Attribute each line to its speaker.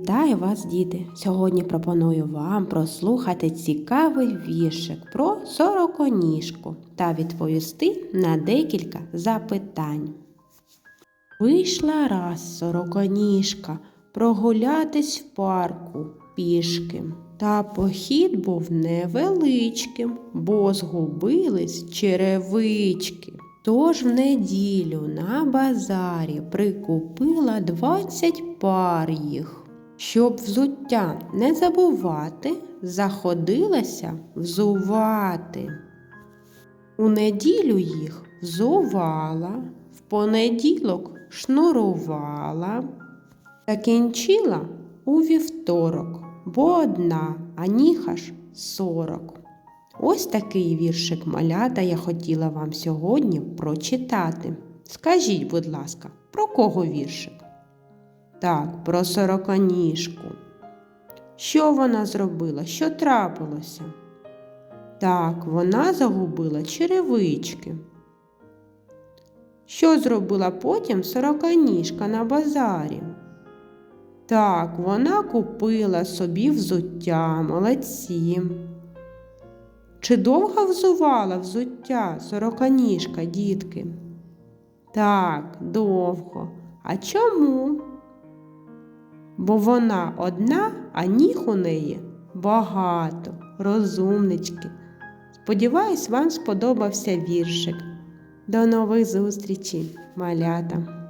Speaker 1: Вітаю вас, діти! Сьогодні пропоную вам прослухати цікавий віршик про сороконіжку та відповісти на декілька запитань. Вийшла раз сороконіжка прогулятись в парку пішки. Та похід був невеличким, бо згубились черевички. Тож в неділю на базарі прикупила двадцять пар їх. Щоб взуття не забувати, заходилася взувати. У неділю їх взувала, в понеділок шнурувала, закінчила у вівторок, бо одна, а ніха ж сорок. Ось такий віршик малята я хотіла вам сьогодні прочитати. Скажіть, будь ласка, про кого віршик? Так, про сороконіжку. Що вона зробила? Що трапилося? Так, вона загубила черевички. Що зробила потім сороконіжка на базарі? Так, вона купила собі взуття, молодці. Чи довго взувала взуття сороконіжка, дітки? Так, довго. А чому? Бо вона одна, а ніг у неї багато, розумнички. Сподіваюсь, вам сподобався віршик. До нових зустрічей, малята!